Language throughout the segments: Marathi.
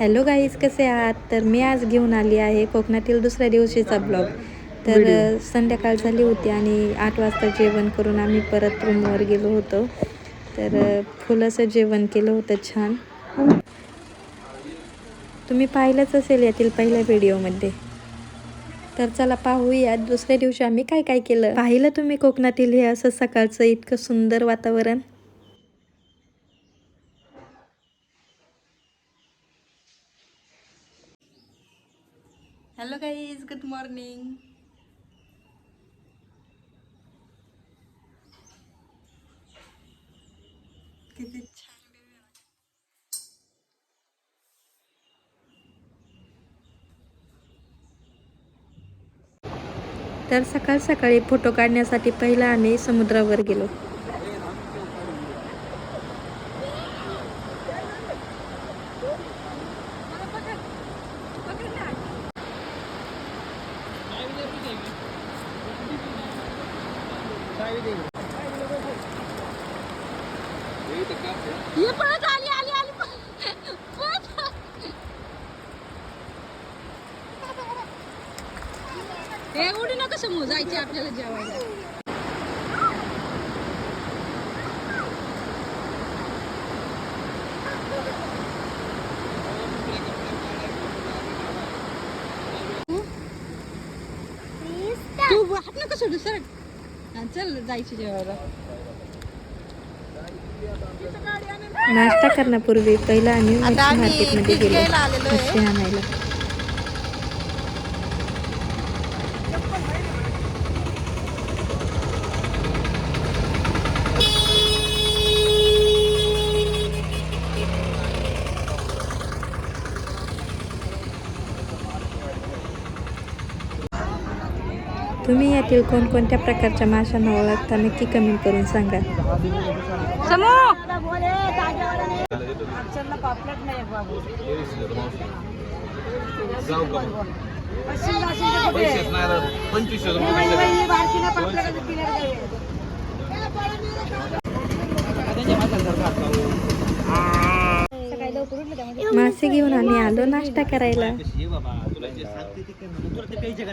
हॅलो गाईज कसे आहात? तर मी आज घेऊन आली आहे कोकणातील दुसऱ्या दिवशीचा ब्लॉग. तर संध्याकाळ झाली होती आणि आठ वाजता जेवण करून आम्ही परत रूमवर गेलो होतो. तर अ, फुल असं जेवण केलं होतं छान. तुम्ही पाहिलंच असेल यातील पहिल्या व्हिडिओमध्ये. तर चला पाहूया दुसऱ्या दिवशी आम्ही काय काय केलं. पाहिलं तुम्ही कोकणातील हे असं सकाळचं इतकं सुंदर वातावरण? हॅलो गाईज गुड मॉर्निंग किती छान तर सकाळ सकाळी फोटो काढण्यासाठी पहिला आम्ही समुद्रावर गेलो. एवढी नका समोर जायचे आपल्याला जेवायला. तू हात नका सोडू सर चल जायचे जेवायला. नाश्ता करण्यापूर्वी पहिला आम्ही मच्छी मार्केटमध्ये गेलो. मच्छी आणायला. तुम्ही यातील कोणकोणत्या प्रकारच्या माशांना ओळखता नक्की कमेंट करून सांगा. मासे घेऊन आम्ही आलो नाश्ता करायला. हे प्यायचे का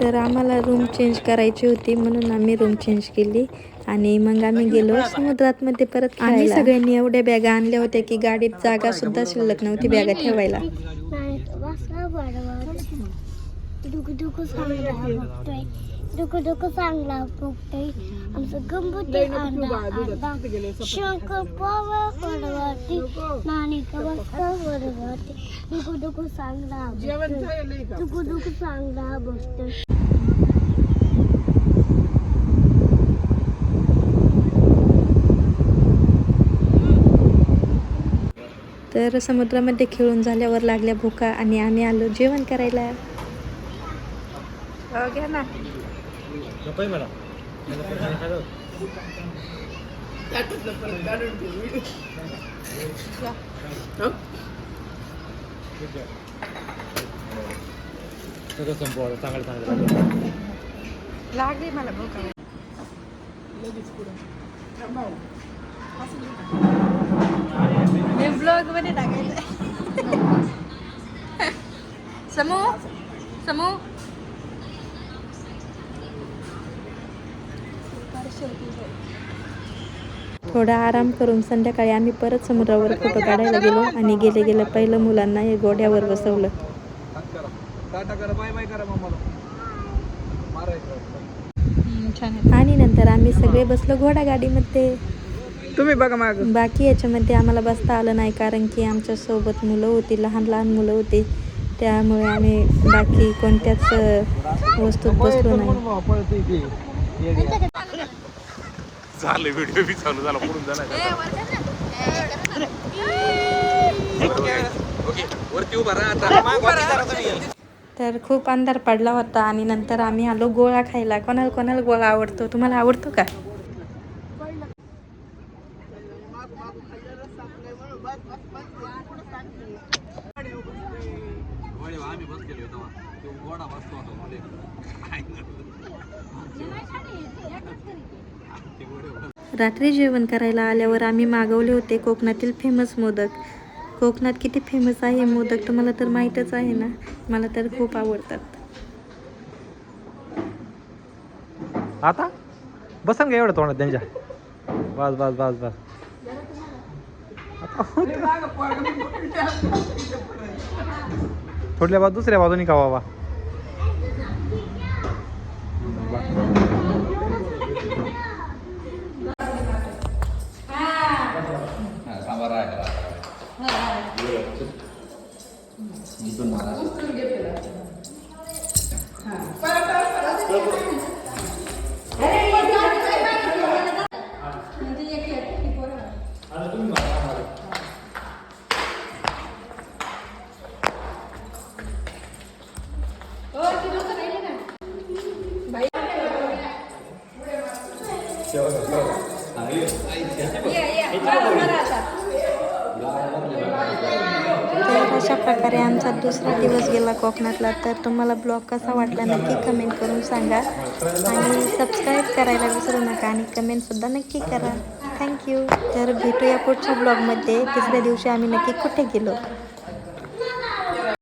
तर आम्हाला रूम चेंज करायची होती म्हणून आम्ही रूम चेंज केली. आणि मग आम्ही गेलो समुद्रात मध्ये परत आम्ही सगळ्यांनी एवढ्या बॅगा आणल्या होत्या की गाडीत जागा सुद्धा शिल्लक नव्हती बॅगा ठेवायला. दुःख दुःख चांगला बघतोय आमचं शंकर पावा बसता पडवाटी दुःख दुःख चांगला दुःख दुःख चांगला बघतोय तर समुद्रामध्ये खेळून झाल्यावर लागल्या भुका आणि आम्ही आलो जेवण करायला. घ्या ना. नको आहे मला पण सगळं संपवा चांगलं चांगलं लागली. मला भूक. मी ब्लॉगमध्ये टाकायचं थोडा आराम करून संध्याकाळी आम्ही परत समुद्रावर फोटो काढायला गेलो आणि गेले गेले पहिलं मुलांना हे गोड्यावर बसवलं. आणि नंतर आम्ही सगळे बसलो घोडा गाडीमध्ये. तुम्ही बघा माग. बाकी याच्यामध्ये आम्हाला बसता आलं नाही कारण की आमच्यासोबत मुलं होती लहान लहान मुलं होती. त्यामुळे आम्ही बाकी कोणत्याच वस्तूत बसलो नाही. झालं व्हिडिओ बी चालू झाला पडून झाला तर खूप अंधार पडला होता आणि नंतर आम्ही आलो गोळा खायला. कोणाला कोणाला गोळा आवडतो? तुम्हाला आवडतो का? रात्री जेवण करायला आल्यावर आम्ही मागवले होते कोकणातील फेमस मोदक. कोकणात किती फेमस आहे मोदक तुम्हाला तर माहीतच आहे ना? मला तर खूप आवडतात. आता? बसन का एवढं तोंडात त्यांच्या. बस बस बस बस. थोडल्या बाद दुसऱ्या बाजूनी का तर अशा प्रकारे आमचा दुसरा दिवस गेला कोकणातला. तर तुम्हाला ब्लॉग कसा वाटला नक्की कमेंट करून सांगा. आणि सबस्क्राईब करायला विसरू नका आणि कमेंटसुद्धा नक्की करा. थँक्यू तर भेटूया पुढच्या ब्लॉगमध्ये तिसऱ्या दिवशी आम्ही नक्की कुठे गेलो?